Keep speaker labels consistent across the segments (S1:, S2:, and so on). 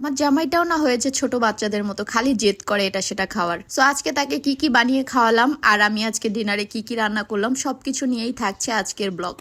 S1: আমার জামাইটাও না হয়েছে ছোট বাচ্চাদের মতো, খালি জেদ করে এটা সেটা খাওয়ার। সো আজকে তাকে কি কি বানিয়ে খাওয়ালাম আর আমি আজকে ডিনারে কি কি রান্না করলাম, সবকিছু নিয়েই থাকছে আজকের ব্লগ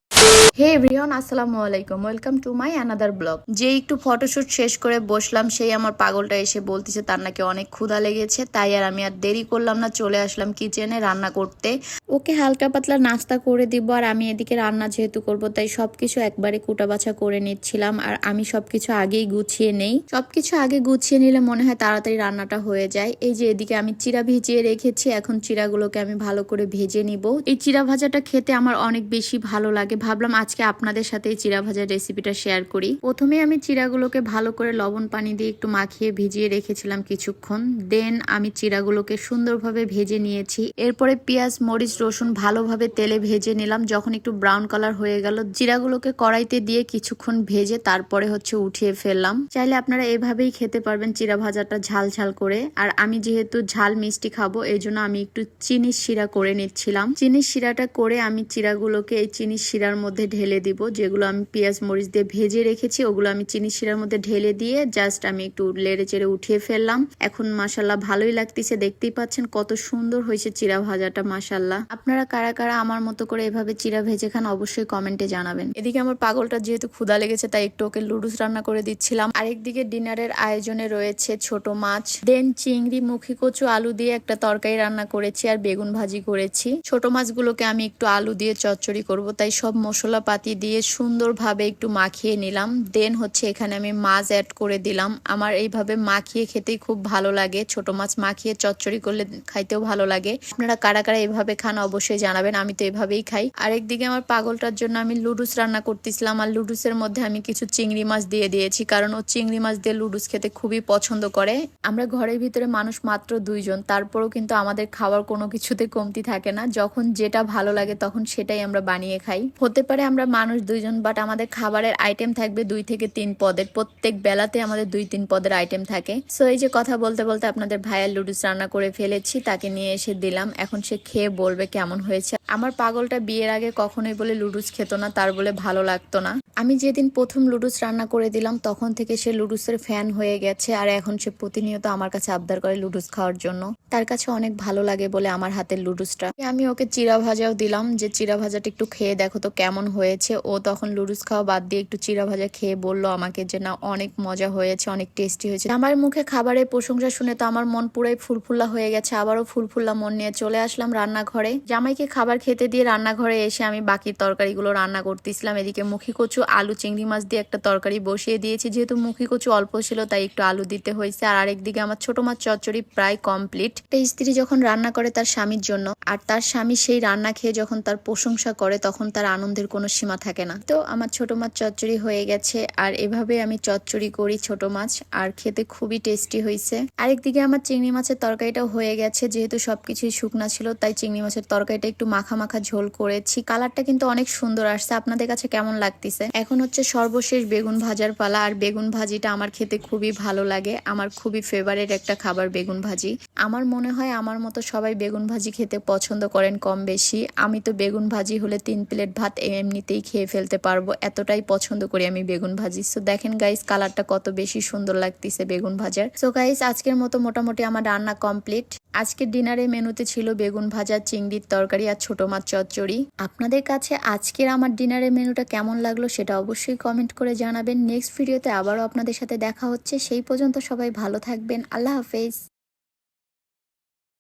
S1: হে এভরিওয়ান আসসালামু আলাইকুম। Welcome to my another blog যে একটু ফটোশুট শেষ করে বসলাম, সেই আমার পাগলটা এসে বলতেছে, তার নাকি অনেক ক্ষুধা লেগেছে, তাই আর আমি আর দেরি করলাম না, চলে আসলাম কিচেনে রান্না করতে। ওকে হালকা পাতলা নাস্তা করে দিব, আর আমি এদিকে রান্না যেহেতু করব, তাই সবকিছু একবারে কুটা বাছা করে নিচ্ছিলাম, আর আমি সবকিছু আগেই গুছিয়ে নেই। সবকিছু আগে গুছিয়ে নিলে মনে হয় তাড়াতাড়ি রান্নাটা হয়ে যায়। এই যে এদিকে আমি চিরা ভিজিয়ে রেখেছি, এখন চিরাগুলোকে আমি ভালো করে ভেজে নিব। এই চিরা ভাজাটা খেতে আমার অনেক বেশি ভালো লাগে ভাবলাম আজকে আপনাদের সাথে এই চিরা ভাজার রেসিপিটা শেয়ার করি। প্রথমে আমি চিরাগুলোকে ভালো করে লবণ পানি দিয়ে একটু মাখিয়ে ভিজিয়ে রেখেছিলাম কিছুক্ষণ। দেন আমি চিরাগুলোকে সুন্দরভাবে ভেজে নিয়েছি। এরপরে পেঁয়াজ, মরিচ, রসুন ভালোভাবে তেলে ভেজে নিলাম। যখন একটু ব্রাউন কালার হয়ে গেল জিরাগুলোকে কড়াইতে দিয়ে কিছুক্ষণ ভেজে তারপরে হচ্ছে উঠিয়ে ফেললাম। চাইলে আপনারা এভাবেই খেতে পারবেন চিরা ভাজাটা ঝাল ঝাল করে। আর আমি যেহেতু ঝাল মিষ্টি খাব, এই জন্য আমি একটু চিনির শিরা করে নিচ্ছিলাম। চিনির শিরাটা করে আমি চিরাগুলোকে এই চিনির শিরার মধ্যে ঢেলে দিব। যেগুলো আমি পেঁয়াজ, মরিচ দিয়ে ভেজে রেখেছি, ওগুলো আমি চিনি শিরার মধ্যে ঢেলে দিয়ে জাস্ট আমি একটু লেড়ে চেড়ে উঠিয়ে ফেললাম। এখন মাসাল্লাহ ভালোই লাগতেছে, দেখতেই পাচ্ছেন কত সুন্দর হয়েছে চিরা ভাজাটা মাসাল্লাহ আপনারা কারা কারা আমার মতো করে এভাবে চিরা ভেজে খান অবশ্যই কমেন্টে জানাবেন। এদিকে আমার পাগলটা যেহেতু ক্ষুদা লেগেছে, তাই একটু ওকে লুডুস রান্না করে দিচ্ছিলাম। আরেকদিকে ডিনারের আয়োজনে রয়েছে ছোট মাছ, দেন চিংড়ি, মুখি কচু, আলু দিয়ে একটা তরকারি রান্না করেছি আর বেগুন ভাজি করেছি। ছোট মাছগুলোকে আমি একটু আলু দিয়ে চচ্চড়ি করব, তাই সব মশলা পাতি দিয়ে সুন্দরভাবে একটু মাখিয়ে নিলাম। দেন হচ্ছে এখানে আমি মাছ অ্যাড করে দিলাম। আমার এইভাবে মাখিয়ে খেতেই খুব ভালো লাগে। ছোট মাছ মাখিয়ে চচ্চড়ি করলে খাইতেও ভালো লাগে। আপনারা কারা কারা এভাবে খান অবশ্যই জানাবেন। আমি তো এভাবেই খাই। আরেকদিকে আমার পাগলটার জন্য আমি লুডুস রান্না করতেছিলাম। আর লুডুসের মধ্যে আমি কিছু চিংড়ি মাছ দিয়ে দিয়েছি। কারণ ও চিংড়ি মাছ দিয়ে লুডুস খেতে খুবই পছন্দ করে। আমরা ঘরের ভিতরে মানুষ মাত্র দুইজন। তারপরেও কিন্তু আমাদের খাওয়ার কোনো কিছুতে কমতি থাকে না। যখন যেটা ভালো লাগে তখন সেটাই আমরা বানিয়ে খাই। হতে পারে আমরা মানুষ দুইজন বাট আমাদের খাবারের আইটেম থাকবে দুই থেকে তিন পদের। প্রত্যেক বেলাতে আমাদের দুই তিন পদের আইটেম থাকে। সো এই যে কথা বলতে বলতে আপনাদের ভাইয়ের লুডুস রান্না করে ফেলেছি, তাকে নিয়ে এসে দিলাম। এখন সে খেয়ে বলবে কেমন হয়েছে। আমার পাগলটা বিয়ের আগে কখনোই বলে লুডুস খেত না, তার বলে ভালো লাগতো না। আমি যেদিন প্রথম লুডুস রান্না করে দিলাম, তখন থেকে সে লুডুসের ফ্যান হয়ে গেছে, আর এখন সে প্রতিনিয়ত আমার কাছে আবদার করে লুডুস খাওয়ার জন্য। তার কাছে অনেক ভালো লাগে বলে আমার হাতের লুডুসটা আমি ওকে চিরা ভাজাও দিলাম, যে চিরা ভাজাটা একটু খেয়ে দেখো তো কেমন হয়েছে? ও তখন লুডুস খাওয়া বাদ দিয়ে একটু চিরা ভাজা খেয়ে বলল আমাকে যে, না, অনেক মজা হয়েছে, অনেক টেস্টি হয়েছে। আমার মুখে খাবারের প্রশংসা শুনে তো আমার মন পুরাই ফুলফুল্লা হয়ে গেছে। আবারও ফুলফুল্লা মন নিয়ে চলে আসলাম রান্নাঘরে। জামাইকে খাবার খেতে দিয়ে রান্নাঘরে এসে আমি বাকি তরকারিগুলো রান্না করতেছিলাম। এদিকে মুখি কচু, আলু, চিংড়ি মাছ দিয়ে একটা তরকারি বসিয়ে দিয়েছি। যেহেতু মুখি কচু অল্প ছিল, তাই একটু আলু দিতে হয়েছে। আর আরেকদিকে আমার ছোট মাছ চচ্চড়ি প্রায় কমপ্লিট একটা স্ত্রী যখন রান্না করে তার স্বামীর জন্য, আর তার স্বামী সেই রান্না খেয়ে যখন তার প্রশংসা করে, তখন তার আনন্দের কোনো সীমা থাকে না। তো আমার ছোট মাছ চচ্চড়ি হয়ে গেছে আর এভাবে আমি চচ্চড়ি করি ছোট মাছ আর খেতে খুবই টেস্টি হয়েছে। আরেকদিকে আমার চিংড়ি মাছের তরকারিটাও হয়ে গেছে, যেহেতু সবকিছুই শুকনা ছিল, তাই চিংড়ি মাছের তরকারিটা একটু মাখা মাখা ঝোল করেছি। কালারটা কিন্তু অনেক সুন্দর আসছে, আপনাদের কাছে কেমন লাগতেছে? এখন হচ্ছে সর্বশেষ বেগুন ভাজার পালা আর বেগুন ভাজিটা আমার খেতে খুবই ভালো লাগে। আমার খুবই ফেভারেট একটা খাবার বেগুন ভাজি। আমার মনে হয় আমার মতো সবাই বেগুন ভাজি খেতে পছন্দ করেন কম বেশি। আমি তো বেগুন ভাজি হলে তিন প্লেট ভাত এমনিতেই খেয়ে ফেলতে পারব, এতটাই পছন্দ করি আমি বেগুন ভাজি। সো দেখেন গাইস কালারটা কত বেশি সুন্দর লাগতেছে বেগুন ভাজার। সো গাইস আজকের মতো মোটামুটি আমার রান্না কমপ্লিট আজকের ডিনারে মেনুতে ছিল বেগুন ভাজা, চিংড়ির তরকারি আর ছোট মাছ চচ্চড়ি। আপনাদের কাছে আজকের আমার ডিনারের মেনুটা কেমন লাগল সেটা অবশ্যই কমেন্ট করে জানাবেন। নেক্সট ভিডিওতে আবারও আপনাদের সাথে দেখা হচ্ছে। সেই পর্যন্ত সবাই ভালো থাকবেন। আল্লাহ হাফেজ।